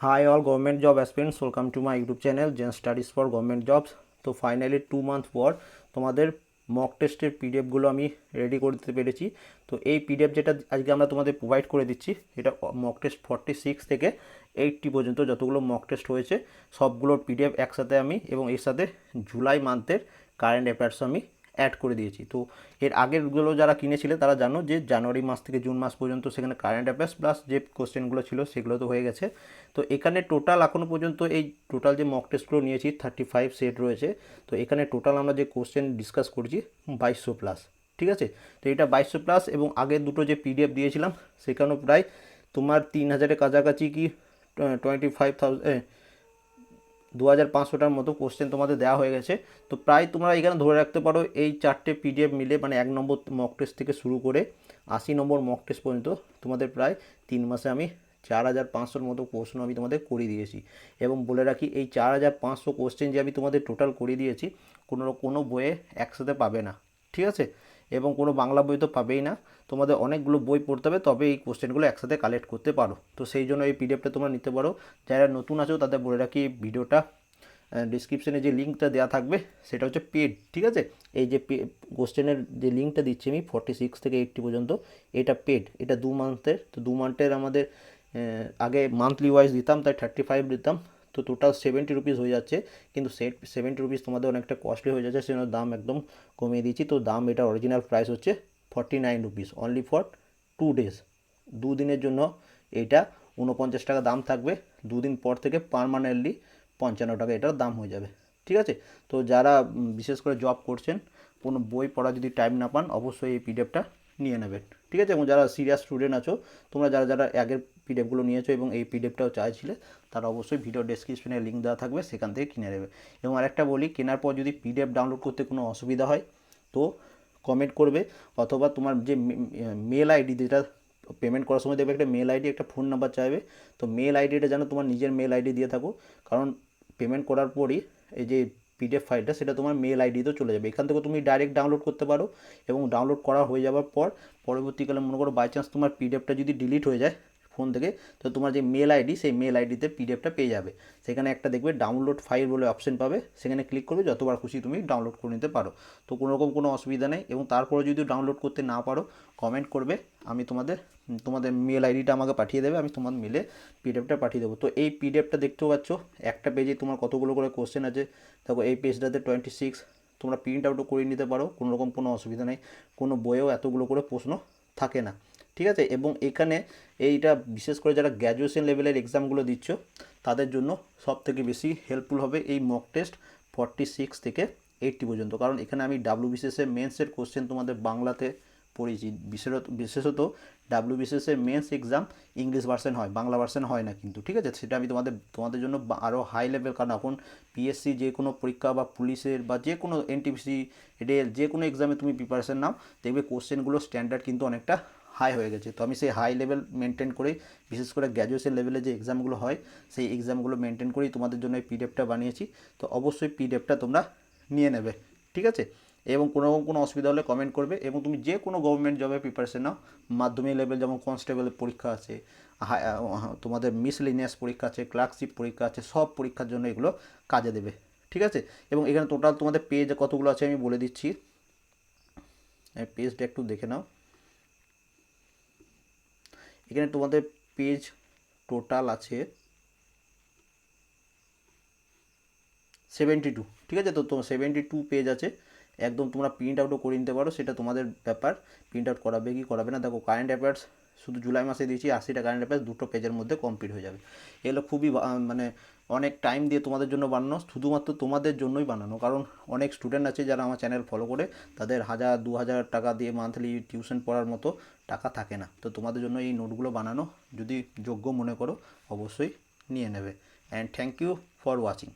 Hi all government job aspirants, welcome to my YouTube channel Gen Studies for Government Jobs. তো finally two month পর তোমাদের mock টেস্টের পিডিএফগুলো আমি ready করতে পেরেছি তো এই পিডিএফ যেটা আজকে আমরা তোমাদের প্রোভাইড করে দিচ্ছি এটা মক টেস্ট ফর্টি সিক্স থেকে এইটটি পর্যন্ত যতগুলো মক টেস্ট হয়েছে সবগুলোর পিডিএফ একসাথে আমি এবং এর সাথে জুলাই মান্থের কারেন্ট অ্যাফেয়ার্স আমি অ্যাড করে দিয়েছি। তো এর আগেরগুলো যারা কিনেছিলে তারা জানো যে জানুয়ারি মাস থেকে জুন মাস পর্যন্ত সেখানে কারেন্ট অ্যাফেয়ার্স প্লাস যে কোশ্চেনগুলো ছিল সেগুলো তো হয়ে গেছে। তো এখানে টোটাল এখনও পর্যন্ত এই টোটাল যে মক টেস্টগুলো নিয়েছি থার্টি ফাইভ সেট রয়েছে। তো এখানে টোটাল আমরা যে কোশ্চেন ডিসকাস করছি বাইশশো প্লাস ঠিক আছে? তো এটা বাইশশো প্লাস এবং আগের দুটো যে পিডিএফ দিয়েছিলাম সেখানেও প্রায় তোমার তিন হাজারের কাছাকাছি কি টোয়েন্টি ফাইভ থাউজেন্ড দু হাজার পাঁচশোটার মতো কোশ্চেন তোমাদের দেওয়া হয়ে গেছে। তো প্রায় তোমরা এখানে ধরে রাখতে পারো, এই চারটে পিডিএফ মিলে মানে এক নম্বর মক টেস্ট থেকে শুরু করে আশি নম্বর মক টেস্ট পর্যন্ত তোমাদের প্রায় তিন মাসে আমি চার হাজার পাঁচশোর মতো প্রশ্ন আমি তোমাদের করিয়ে দিয়েছি। এবং বলে রাখি, এই চার হাজার পাঁচশো কোশ্চেন যে আমি তোমাদের টোটাল করিয়ে দিয়েছি, কোনো কোনো বইয়ে একসাথে পাবে না। ঠিক আছে? এবং কোনো বাংলা বই তো পাবেই না। তোমাদের অনেকগুলো বই পড়তে হবে, তবে এই কোশ্চেনগুলো একসাথে কালেক্ট করতে পারো। তো সেই জন্য এই পিডিএফটা তোমরা নিতে পারো। যারা নতুন আছো, তাদের বলে রাখি ভিডিওটা ডিসক্রিপশনে যে লিঙ্কটা দেওয়া থাকবে, সেটা হচ্ছে পেড ঠিক আছে? এই যে পে কোশ্চেনের যে লিঙ্কটা দিচ্ছি আমি ফর্টি সিক্স থেকে এইটটি পর্যন্ত, এটা পেড এটা দু মান্থের তো দু মান্থের আমাদের আগে মান্থলি ওয়াইজ দিতাম, তাই থার্টি ফাইভ দিতাম। তো টোটাল সেভেন্টি রুপিস হয়ে যাচ্ছে। কিন্তু সেট সেভেন্টি রুপিস তোমাদের অনেকটা কস্টলি হয়ে যাচ্ছে, সেজন্য দাম একদম কমিয়ে দিয়েছি। তো দাম এটা অরিজিনাল প্রাইস হচ্ছে forty nine rupees only for two days দুদিনের জন্য এটা উনপঞ্চাশ টাকা দাম থাকবে, দুদিন পর থেকে পারমানেন্টলি পঞ্চান্ন টাকা এটার দাম হয়ে যাবে। ঠিক আছে? তো যারা বিশেষ করে জব করছেন, কোনো বই পড়া যদি টাইম না পান, অবশ্যই এই পিডিএফটা নিয়ে নেবেন। ঠিক আছে? এবং যারা সিরিয়াস স্টুডেন্ট আছো, তোমরা যারা যারা আগের পিডিএফগুলো নিয়েছো এবং এই পিডিএফটাও চাইছিলে, তারা অবশ্যই ভিডিও ডেসক্রিপশনে লিঙ্ক দেওয়া থাকবে, সেখান থেকে কিনে নেবে। এবং আরেকটা বলি, কেনার পর যদি পিডিএফ ডাউনলোড করতে কোনো অসুবিধা হয়, তো কমেন্ট করবে, অথবা তোমার যে মেল আইডি যেটা পেমেন্ট করার সময় দেখবে একটা মেল আইডি একটা ফোন নাম্বার চাইবে। তো মেল আইডিটা যেন তোমার নিজের মেল আইডি দিয়ে থাকো। কারণ পেমেন্ট করার পরই এই যে পিডিএফ ফাইলটা সেটা তোমার মেল আইডিতেও চলে যাবে। এখান থেকে তুমি ডাইরেক্ট ডাউনলোড করতে পারো এবং ডাউনলোড করা হয়ে যাওয়ার পর, পরবর্তীকালে মনে করো বাই চান্স তোমার পিডিএফটা যদি ডিলিট হয়ে যায় ফোন থেকে, তো তোমার যে মেল আইডি সেই মেল আইডিতে পিডিএফটা পেয়ে যাবে। সেখানে একটা দেখবে ডাউনলোড ফাইল বলে অপশন পাবে। সেখানে ক্লিক করবে, যতবার খুশি তুমি ডাউনলোড করে নিতে পারো। তো কোনো রকম কোনো অসুবিধা নেই এবং তারপরে যদি ডাউনলোড করতে না পারো কমেন্ট করবে। আমি তোমাদের তোমাদের মেল আইডিটা আমাকে পাঠিয়ে দেবে। আমি তোমার মেলে পিডিএফটা পাঠিয়ে দেবো। তো এই পিডিএফটা দেখতেও পাচ্ছ, একটা পেজে তোমার কতগুলো করে কোশ্চেন আছে। দেখো এই পেজটাতে টোয়েন্টি সিক্স তোমরা প্রিন্ট আউটও করে নিতে পারো। কোনো রকম কোনো অসুবিধা নেই। কোনো বইয়েও এতগুলো করে প্রশ্ন থাকে না। ঠিক আছে? এবং এখানে এইটা বিশেষ করে যারা গ্র্যাজুয়েশন লেভেলের এক্সামগুলো দিচ্ছ, তাদের জন্য সব থেকে বেশি হেল্পফুল হবে এই মক টেস্ট ফর্টি সিক্স থেকে এইটটি পর্যন্ত। কারণ এখানে আমি ডাব্লিউ বিসিএসের মেন্সের কোশ্চেন তোমাদের বাংলাতে পড়েছি। বিশেষত বিশেষত ডাব্লিউ বিসিএসের মেন্স এক্সাম ইংলিশ ভার্সন হয়, বাংলা ভার্সন হয় না কিন্তু, ঠিক আছে? সেটা আমি তোমাদের তোমাদের জন্য আরও হাই লেভেল কারণ এখন পিএসসি যে কোনো পরীক্ষা বা পুলিশের বা যে কোনো এনটিপিসি রেল, যে কোনো এক্সামে তুমি প্রিপারেশন নাও, দেখবে কোশ্চেনগুলো স্ট্যান্ডার্ড কিন্তু অনেকটা হাই হয়ে গেছে। তো আমি সেই হাই লেভেল মেনটেন করেই, বিশেষ করে গ্র্যাজুয়েশন লেভেলে যে এক্সামগুলো হয়, সেই এক্সামগুলো মেনটেন করেই তোমাদের জন্য এই পিডিএফটা বানিয়েছি। তো অবশ্যই পিডিএফটা তোমরা নিয়ে নেবে, ঠিক আছে? এবং কোনো রকম কোনো অসুবিধা হলে কমেন্ট করবে এবং তুমি যে কোনো গভর্নমেন্ট জবে প্রিপারেশন নাও। মাধ্যমিক লেভেল যেমন কনস্টেবলের পরীক্ষা আছে তোমাদের মিসলিনিয়াস পরীক্ষা আছে ক্লার্কশিপ পরীক্ষা আছে, সব পরীক্ষার জন্য এগুলো কাজে দেবে, ঠিক আছে? এবং এখানে টোটাল তোমাদের পেজ কতগুলো আছে আমি বলে দিচ্ছি। পেজটা একটু দেখে নাও। এখানে তোমাদের পেজ টোটাল আছে সেভেন্টি টু ঠিক আছে? তো তোমার সেভেন্টি টু পেজ আছে। একদম তোমরা প্রিন্ট আউটও করে নিতে পারো, সেটা তোমাদের ব্যাপার। প্রিন্ট আউট করাবে কি করাবে না, দেখো কারেন্ট অ্যাফেয়ার্স শুধু জুলাই মাসে দিয়েছি, আশিটা কারেন্ট অ্যাফেয়ার্স দুটো পেজের মধ্যে কমপ্লিট হয়ে যাবে। এগুলো খুবই মানে অনেক টাইম দিয়ে তোমাদের জন্য বানানো, শুধুমাত্র তোমাদের জন্যই বানানো। কারণ অনেক স্টুডেন্ট আছে যারা আমার চ্যানেল ফলো করে, তাদের হাজার, দু হাজার টাকা দিয়ে মান্থলি টিউশন পড়ার মতো টাকা থাকে না। তো তোমাদের জন্য এই নোটগুলো বানানো, যদি যোগ্য মনে করো, অবশ্যই নিয়ে নেবে। And thank you for watching